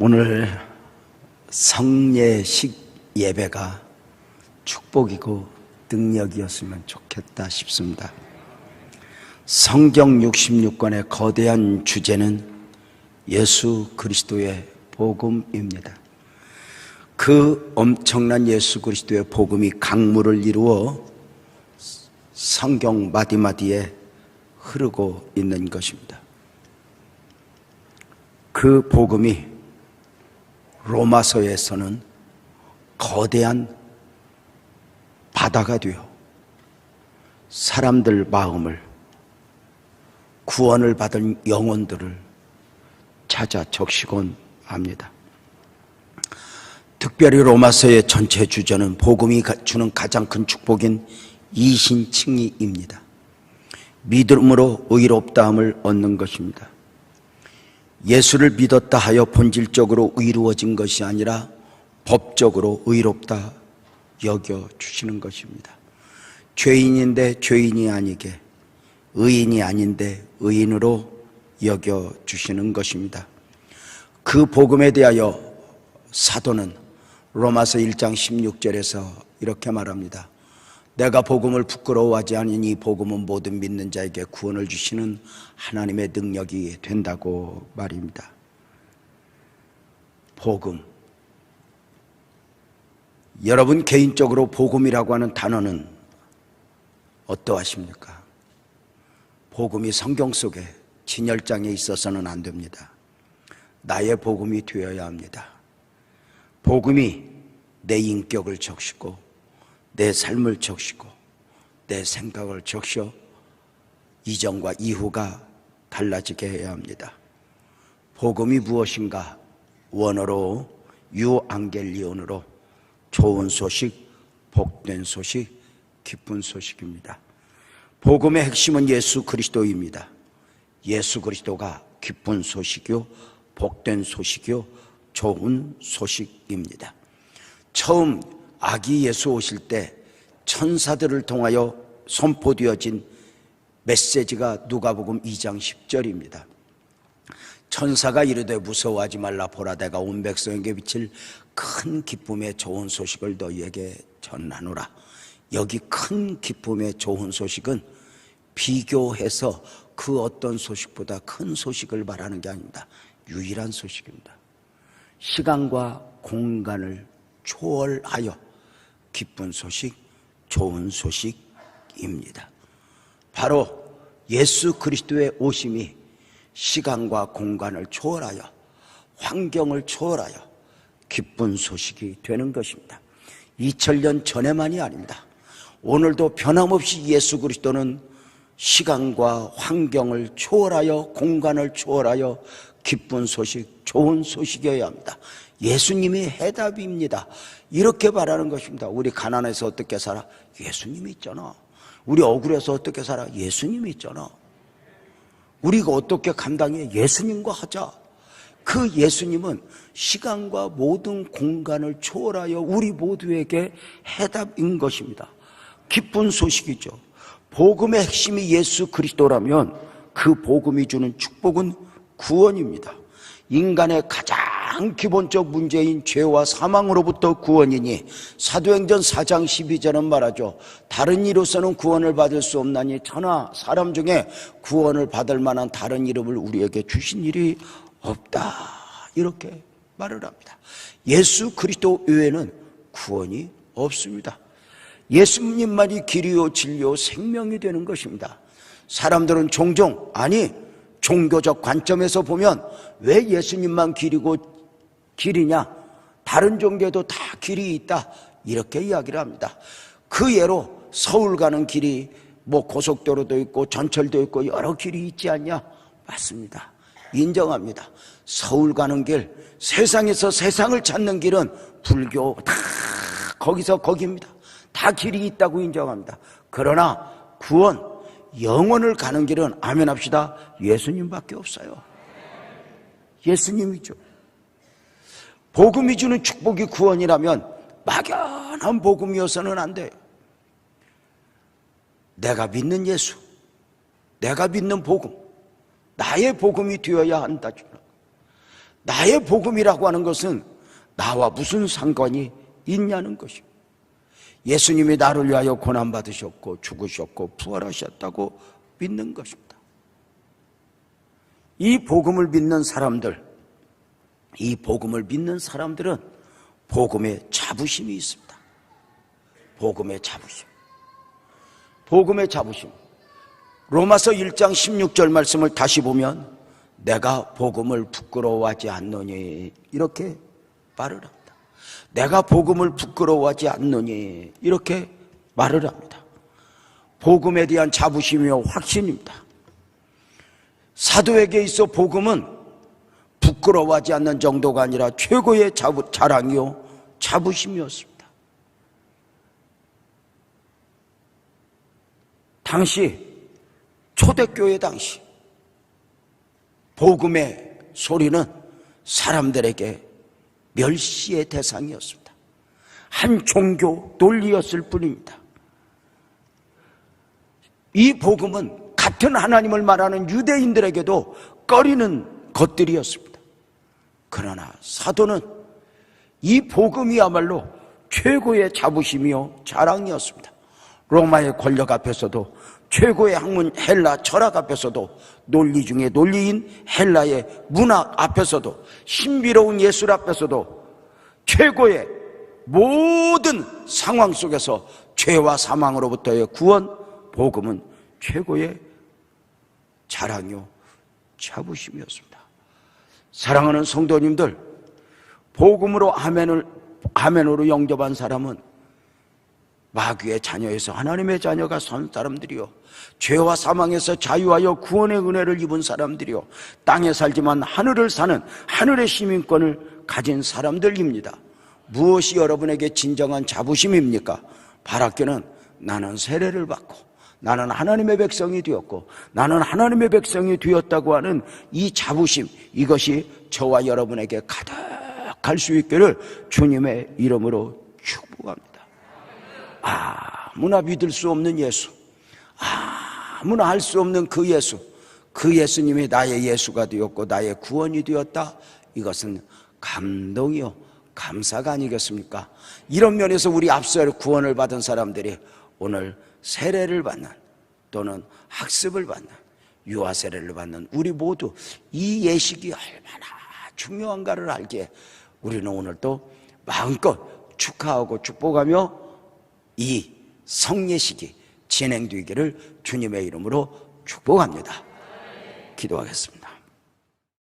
오늘 성례식 예배가 축복이고 능력이었으면 좋겠다 싶습니다. 성경 66권의 거대한 주제는 예수 그리스도의 복음입니다. 그 엄청난 예수 그리스도의 복음이 강물을 이루어 성경 마디마디에 흐르고 있는 것입니다. 그 복음이 로마서에서는 거대한 바다가 되어 사람들 마음을 구원을 받은 영혼들을 찾아 적시곤 합니다. 특별히 로마서의 전체 주제는 복음이 주는 가장 큰 축복인 이신칭의입니다. 믿음으로 의롭다함을 얻는 것입니다. 예수를 믿었다 하여 본질적으로 의로워진 것이 아니라 법적으로 의롭다 여겨 주시는 것입니다. 죄인인데 죄인이 아니게 의인이 아닌데 의인으로 여겨 주시는 것입니다. 그 복음에 대하여 사도는 로마서 1장 16절에서 이렇게 말합니다. 내가 복음을 부끄러워하지 않으니 복음은 모든 믿는 자에게 구원을 주시는 하나님의 능력이 된다고 말입니다. 복음. 여러분 개인적으로 복음이라고 하는 단어는 어떠하십니까? 복음이 성경 속에 진열장에 있어서는 안 됩니다. 나의 복음이 되어야 합니다. 복음이 내 인격을 적시고 내 삶을 적시고 내 생각을 적셔 이전과 이후가 달라지게 해야 합니다. 복음이 무엇인가? 원어로 유앙겔리온으로 좋은 소식, 복된 소식, 기쁜 소식입니다. 복음의 핵심은 예수 그리스도입니다. 예수 그리스도가 기쁜 소식이요, 복된 소식이요, 좋은 소식입니다. 처음 아기 예수 오실 때 천사들을 통하여 선포되어진 메시지가 누가복음 2장 10절입니다. 천사가 이르되 무서워하지 말라 보라 내가 온 백성에게 비칠 큰 기쁨의 좋은 소식을 너희에게 전하노라. 여기 큰 기쁨의 좋은 소식은 비교해서 그 어떤 소식보다 큰 소식을 말하는 게 아닙니다. 유일한 소식입니다. 시간과 공간을 초월하여 기쁜 소식, 좋은 소식입니다. 바로 예수 그리스도의 오심이 시간과 공간을 초월하여 환경을 초월하여 기쁜 소식이 되는 것입니다. 2000년 전에만이 아닙니다. 오늘도 변함없이 예수 그리스도는 시간과 환경을 초월하여 공간을 초월하여 기쁜 소식, 좋은 소식이어야 합니다. 예수님이 해답입니다. 이렇게 말하는 것입니다. 우리 가난해서 어떻게 살아? 예수님이 있잖아. 우리 억울해서 어떻게 살아? 예수님이 있잖아. 우리가 어떻게 감당해? 예수님과 하자. 그 예수님은 시간과 모든 공간을 초월하여 우리 모두에게 해답인 것입니다. 기쁜 소식이죠. 복음의 핵심이 예수 그리스도라면 그 복음이 주는 축복은 구원입니다. 인간의 가장 기본적 문제인 죄와 사망으로부터 구원이니 사도행전 4장 12절은 말하죠. 다른 이로서는 구원을 받을 수 없나니 천하 사람 중에 구원을 받을 만한 다른 이름을 우리에게 주신 일이 없다. 이렇게 말을 합니다. 예수 그리스도 외에는 구원이 없습니다. 예수님만이 길이요 진리요 생명이 되는 것입니다. 사람들은 종종 아니 종교적 관점에서 보면 왜 예수님만 길이고 길이냐? 다른 종교도 다 길이 있다. 이렇게 이야기를 합니다. 그 예로 서울 가는 길이 뭐 고속도로도 있고 전철도 있고 여러 길이 있지 않냐? 맞습니다. 인정합니다. 서울 가는 길, 세상에서 세상을 찾는 길은 불교 다 거기서 거기입니다. 다 길이 있다고 인정합니다. 그러나 구원, 영원을 가는 길은 아멘 합시다. 예수님밖에 없어요. 예수님이죠. 복음이 주는 축복이 구원이라면 막연한 복음이어서는 안 돼요. 내가 믿는 예수, 내가 믿는 복음, 나의 복음이 되어야 한다. 나의 복음이라고 하는 것은 나와 무슨 상관이 있냐는 것입니다. 예수님이 나를 위하여 고난받으셨고 죽으셨고 부활하셨다고 믿는 것입니다. 이 복음을 믿는 사람들, 이 복음을 믿는 사람들은 복음의 자부심이 있습니다. 복음의 자부심. 복음의 자부심. 로마서 1장 16절 말씀을 다시 보면 내가 복음을 부끄러워하지 않노니 이렇게 말을 합니다. 내가 복음을 부끄러워하지 않노니 이렇게 말을 합니다. 복음에 대한 자부심이요 확신입니다. 사도에게 있어 복음은 부끄러워하지 않는 정도가 아니라 최고의 자부, 자랑이요 자부심이었습니다. 당시 초대교회 당시 복음의 소리는 사람들에게 멸시의 대상이었습니다. 한 종교 논리였을 뿐입니다. 이 복음은 같은 하나님을 말하는 유대인들에게도 꺼리는 것들이었습니다. 그러나 사도는 이 복음이야말로 최고의 자부심이요 자랑이었습니다. 로마의 권력 앞에서도 최고의 학문 헬라 철학 앞에서도 논리 중에 논리인 헬라의 문학 앞에서도 신비로운 예술 앞에서도 최고의 모든 상황 속에서 죄와 사망으로부터의 구원 복음은 최고의 자랑이요 자부심이었습니다. 사랑하는 성도님들 복음으로 아멘을 아멘으로 영접한 사람은 마귀의 자녀에서 하나님의 자녀가 선 사람들이요. 죄와 사망에서 자유하여 구원의 은혜를 입은 사람들이요. 땅에 살지만 하늘을 사는 하늘의 시민권을 가진 사람들입니다. 무엇이 여러분에게 진정한 자부심입니까? 바라께는 나는 세례를 받고 나는 하나님의 백성이 되었고 나는 하나님의 백성이 되었다고 하는 이 자부심 이것이 저와 여러분에게 가득할 수 있기를 주님의 이름으로 축복합니다. 아무나 믿을 수 없는 예수, 아무나 할 수 없는 그 예수, 그 예수님이 나의 예수가 되었고 나의 구원이 되었다. 이것은 감동이요, 감사가 아니겠습니까? 이런 면에서 우리 앞서 구원을 받은 사람들이 오늘 세례를 받는 또는 학습을 받는 유아 세례를 받는 우리 모두 이 예식이 얼마나 중요한가를 알기에 우리는 오늘 또 마음껏 축하하고 축복하며 이 성례식이 진행되기를 주님의 이름으로 축복합니다. 기도하겠습니다.